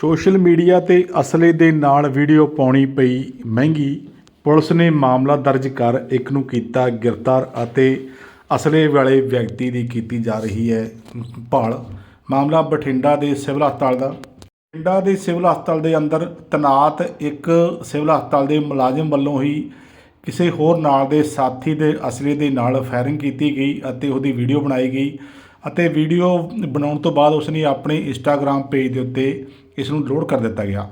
Social media ਤੇ ਅਸਲੇ ਦੇ ਨਾਲ ਵੀਡੀਓ ਪਾਉਣੀ ਪਈ ਮਹਿੰਗੀ। ਪੁਲਿਸ ਨੇ ਮਾਮਲਾ ਦਰਜ ਕਰ ਇੱਕ ਨੂੰ ਕੀਤਾ ਗ੍ਰਿਫਤਾਰ ਅਤੇ ਅਸਲੇ ਵਾਲੇ ਵਿਅਕਤੀ ਦੀ ਕੀਤੀ ਜਾ ਰਹੀ ਹੈ ਭਾਲ। ਮਾਮਲਾ ਬਠਿੰਡਾ ਦੇ ਸਿਵਲ ਹਸਪਤਾਲ ਦਾ। ਬਠਿੰਡਾ ਦੇ ਸਿਵਲ ਹਸਪਤਾਲ ਦੇ ਅੰਦਰ ਤਨਾਤ ਇੱਕ ਸਿਵਲ ਹਸਪਤਾਲ ਦੇ ਮੁਲਾਜ਼ਮ ਵੱਲੋਂ ਹੀ ਕਿਸੇ ਹੋਰ ਨਾਲ ਦੇ ਸਾਥੀ ਦੇ ਅਸਲੇ ਦੇ ਨਾਲ ਫਾਇਰਿੰਗ ਕੀਤੀ ਗਈ ਅਤੇ ਉਹਦੀ ਵੀਡੀਓ ਬਣਾਈ ਗਈ। ਅਤੇ ਵੀਡੀਓ ਬਣਾਉਣ ਤੋਂ ਬਾਅਦ ਉਸਨੇ ਆਪਣੇ ਇੰਸਟਾਗ੍ਰam ਪੇਜ ਦੇ ਉੱਤੇ ਇਸ ਨੂੰ ਲੋਡ ਕਰ ਦਿੱਤਾ ਗਿਆ।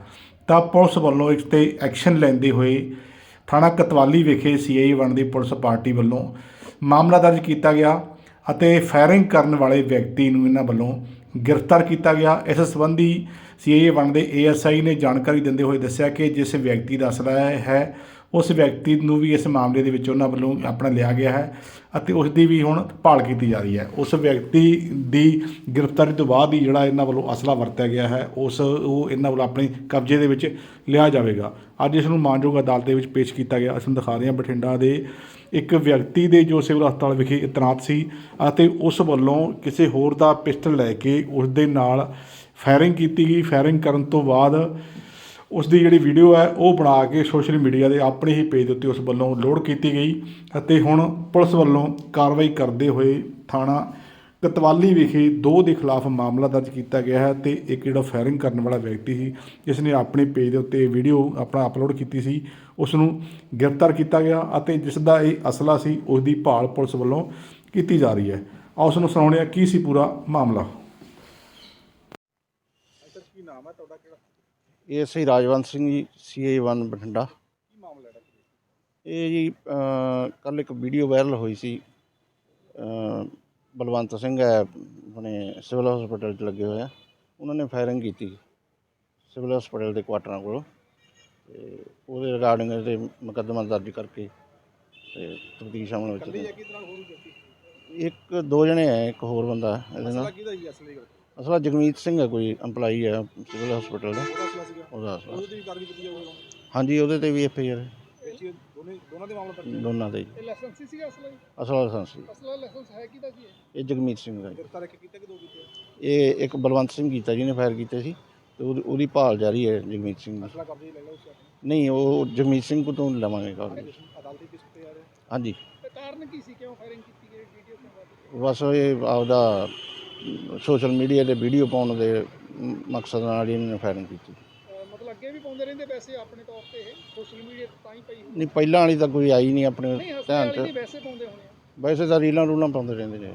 ਤਾਂ ਪੁਲਿਸ ਵੱਲੋਂ ਇਸ ਤੇ ਐਕਸ਼ਨ ਲੈਂਦੇ ਹੋਏ ਥਾਣਾ ਕਤਵਾਲੀ ਵਿਖੇ ਸੀਆਈ ਵਨ ਦੀ ਪੁਲਿਸ ਪਾਰਟੀ ਵੱਲੋਂ ਮਾਮਲਾ ਦਰਜ ਕੀਤਾ ਗਿਆ ਅਤੇ ਫਾਇਰਿੰਗ ਕਰਨ ਵਾਲੇ ਵਿਅਕਤੀ ਨੂੰ ਇਹਨਾਂ ਵੱਲੋਂ ਗ੍ਰਿਫਤਾਰ ਕੀਤਾ ਗਿਆ। ਇਸ ਸੰਬੰਧੀ ਸੀਆਈ ਵਣ ਦੇ ਏਐਸਆਈ ਨੇ ਜਾਣਕਾਰੀ ਦਿੰਦੇ ਹੋਏ ਦੱਸਿਆ ਕਿ ਜਿਸ ਵਿਅਕਤੀ ਦਾ ਅਸਲਾ ਹੈ ਉਸ ਵਿਅਕਤੀ ਨੂੰ ਵੀ ਇਸ ਮਾਮਲੇ ਦੇ ਵਿੱਚ ਉਹਨਾਂ ਵੱਲੋਂ ਆਪਣਾ ਲਿਆ ਗਿਆ ਹੈ ਅਤੇ ਉਸ ਦੀ ਵੀ ਹੁਣ ਭਾਲ ਕੀਤੀ ਜਾ ਰਹੀ ਹੈ। ਉਸ ਵਿਅਕਤੀ ਦੀ ਗ੍ਰਿਫਤਾਰੀ ਤੋਂ ਬਾਅਦ ਹੀ ਜਿਹੜਾ ਇਹਨਾਂ ਵੱਲੋਂ ਅਸਲਾ ਵਰਤਿਆ ਗਿਆ ਹੈ, ਉਸ ਉਹ ਇਹਨਾਂ ਵੱਲੋਂ ਆਪਣੇ ਕਬਜ਼ੇ ਦੇ ਵਿੱਚ ਲਿਆ ਜਾਵੇਗਾ। ਅੱਜ ਇਸ ਨੂੰ ਮਾਨਯੋਗ ਅਦਾਲਤ ਦੇ ਵਿੱਚ ਪੇਸ਼ ਕੀਤਾ ਗਿਆ। ਅਸੀਂ ਦਿਖਾ ਰਹੇ ਹਾਂ ਬਠਿੰਡਾ ਦੇ ਇੱਕ ਵਿਅਕਤੀ ਦੇ ਜੋ ਸਿਵਲ ਹਸਪਤਾਲ ਵਿਖੇ ਇਤਨਾਤ ਸੀ ਅਤੇ ਉਸ ਵੱਲੋਂ ਕਿਸੇ ਹੋਰ ਦਾ ਪਿਸਟਲ ਲੈ ਕੇ ਉਸ ਦੇ ਨਾਲ ਫਾਇਰਿੰਗ ਕੀਤੀ ਗਈ। ਫਾਇਰਿੰਗ ਕਰਨ ਤੋਂ ਬਾਅਦ ਉਸ ਦੀ ਜਿਹੜੀ ਵੀਡੀਓ ਹੈ, ਉਹ ਬਣਾ ਕੇ ਸੋਸ਼ਲ ਮੀਡੀਆ ਦੇ ਆਪਣੇ ਹੀ ਪੇਜ ਦੇ ਉੱਤੇ ਉਸ ਵੱਲੋਂ ਲੋਡ ਕੀਤੀ ਗਈ ਅਤੇ ਹੁਣ ਪੁਲਿਸ ਵੱਲੋਂ ਕਾਰਵਾਈ ਕਰਦੇ ਹੋਏ ਥਾਣਾ ਕਤਵਾਲੀ ਵਿਖੇ ਦੋ ਦੇ ਖਿਲਾਫ ਮਾਮਲਾ ਦਰਜ ਕੀਤਾ ਗਿਆ ਹੈ ਤੇ ਇੱਕ ਜਿਹੜਾ ਫਾਇਰਿੰਗ ਕਰਨ ਵਾਲਾ ਵਿਅਕਤੀ ਸੀ ਜਿਸ ਨੇ ਆਪਣੇ ਪੇਜ ਦੇ ਉੱਤੇ ਵੀਡੀਓ ਆਪਣਾ ਅਪਲੋਡ ਕੀਤੀ ਸੀ ਉਸ ਨੂੰ ਗ੍ਰਿਫਤਾਰ ਕੀਤਾ ਗਿਆ ਅਤੇ ਜਿਸ ਦਾ ਇਹ ਅਸਲਾ ਸੀ ਉਸ ਦੀ ਭਾਲ ਪੁਲਿਸ ਵੱਲੋਂ ਕੀਤੀ ਜਾ ਰਹੀ ਹੈ। ਆਓ ਉਸ ਨੂੰ ਸੁਣਾਉਂਦੇ ਹਾਂ, ਕੀ ਸੀ ਪੂਰਾ ਮਾਮਲਾ? ਕੀ ਨਾਮ ਇਹ ਸਹੀ ਰਾਜਵੰਤ ਸਿੰਘ ਜੀ ਸੀਏ 1 ਬਠਿੰਡਾ। ਇਹ ਜੀ ਕੱਲ ਇੱਕ ਵੀਡੀਓ ਵਾਇਰਲ ਹੋਈ ਸੀ। ਬਲਵੰਤ ਸਿੰਘ ਹੈ ਆਪਣੇ ਸਿਵਲ ਹਸਪੀਟਲ 'ਚ ਲੱਗੇ ਹੋਏ ਆ। ਉਹਨਾਂ ਨੇ ਫਾਇਰਿੰਗ ਕੀਤੀ ਸਿਵਲ ਹਸਪੀਟਲ ਦੇ ਕੁਆਟਰਾਂ ਕੋਲ। ਤੇ ਉਹਦੇ ਰਿਗਾਰਡਿੰਗ ਤੇ ਮੁਕੱਦਮਾ ਦਰਜ ਕਰਕੇ ਤੇ ਤਫਤੀਸ਼ ਅਮਲ ਵਿੱਚ ਇੱਕ ਦੋ ਜਣੇ ਆ ਇੱਕ ਹੋਰ ਬੰਦਾ ਹੈ ਇਹਦੇ ਨਾਲ। ਅਸਲੀ ਜਗਮੀਤ ਸਿੰਘ ਹੈ ਕੋਈ EMPLOYE ਹੈ ਸਿਵਲ ਹਸਪੀਟਲ ਦਾ। ਉਹਦਾ ਅਸਲਾ ਸੀਗਾ। ਉਹਦਾ ਅਸਲਾ ਉਹਦੇ ਤੇ ਵੀ ਕਾਰਵਾਈ ਕੀਤੀ ਜਾਊਗੀ ਹਾਂਜੀ ਉਹਦੇ ਤੇ ਵੀ ਐਫ ਆਈ ਆਰ ਹੀ। ਦੋਨੇ ਦੋਨਾਂ ਦੇ ਮਾਮਲਾ ਦਰਜ ਦੋਨਾਂ ਦੇ। ਇਹ ਲਾਇਸੈਂਸੀ ਸੀਗਾ ਅਸਲਾ ਜੀ ਅਸਲਾ ਲਾਇਸੈਂਸ ਸੀ ਅਸਲਾ ਲਾਇਸੈਂਸ ਹੈ ਕਿਹਦਾ ਜੀ ਇਹ? ਇਹ ਜਗਮੀਤ ਸਿੰਘ ਦਾ ਜੀ। ਗ੍ਰਿਫਤਾਰ ਇੱਕ ਕੀਤਾ ਕਿ ਦੋ ਕੀਤੇ? ਇਹ ਇੱਕ ਬਲਵੰਤ ਸਿੰਘ ਕੀਤਾ ਜਿਹਨੇ ਫਾਇਰ ਕੀਤੇ ਸੀ। ਤੇ ਉਹਦੀ- ਉਹਦੀ ਭਾਲ ਜਾਰੀ ਹੈ ਜਗਮੀਤ ਸਿੰਘ ਦੀ। ਅਸਲਾ ਕਬਜ਼ੇ 'ਚ ਲੈ ਲਿਆ ਉਸ ਆਪਣਾ ਨਹੀਂ ਉਹ ਜਗਮੀਤ ਸਿੰਘ ਕੋਲ ਤੋਂ ਲਵਾਂਗੇ ਕਾਗਜ਼ ਅਦਾਲਤੀ ਕਿਸ ਤੇ ਆ ਰਹੇ ਹਾਂਜੀ। ਤੇ ਕਾਰਨ ਕੀ ਸੀ? ਕਿਉਂ ਫਾਇਰਿੰਗ ਕੀਤੀ ਗਈ? ਵੀਡੀਓ ਕਿਉਂ ਬਸ ਇਹ ਆਪਦਾ ਸੋਸ਼ਲ ਮੀਡੀਆ ਤੇ ਵੀਡੀਓ ਪਾਉਣ ਦੇ ਮਕਸਦ ਨਾਲ ਹੀ ਇਹਨਾਂ ਨੇ ਫਾਇਰਿੰਗ ਕੀਤੀ ਮਤਲਬ ਅੱਗੇ ਵੀ ਪਾਉਂਦੇ ਰਹਿੰਦੇ ਵੈਸੇ ਆਪਣੇ ਤੌਰ ਤੇ ਇਹ? ਸੋਸ਼ਲ ਮੀਡੀਆ ਤੇ ਤਾਂ ਹੀ ਪਈ ਹੋਈ। ਨਹੀਂ ਪਹਿਲਾਂ ਵਾਲੀ ਤਾਂ ਕੋਈ ਆਈ ਨਹੀਂ ਆਪਣੇ ਨਹੀਂ ਹਸਪਤਾਲ ਧਿਆਨ ਵਾਲੀ ਨਹੀਂ 'ਚ ਵੈਸੇ ਪਾਉਂਦੇ ਹੋਣੇ ਆ। ਵੈਸੇ ਤਾਂ ਰੀਲਾਂ ਰੂਲਾਂ ਪਾਉਂਦੇ ਰਹਿੰਦੇ ਨੇ।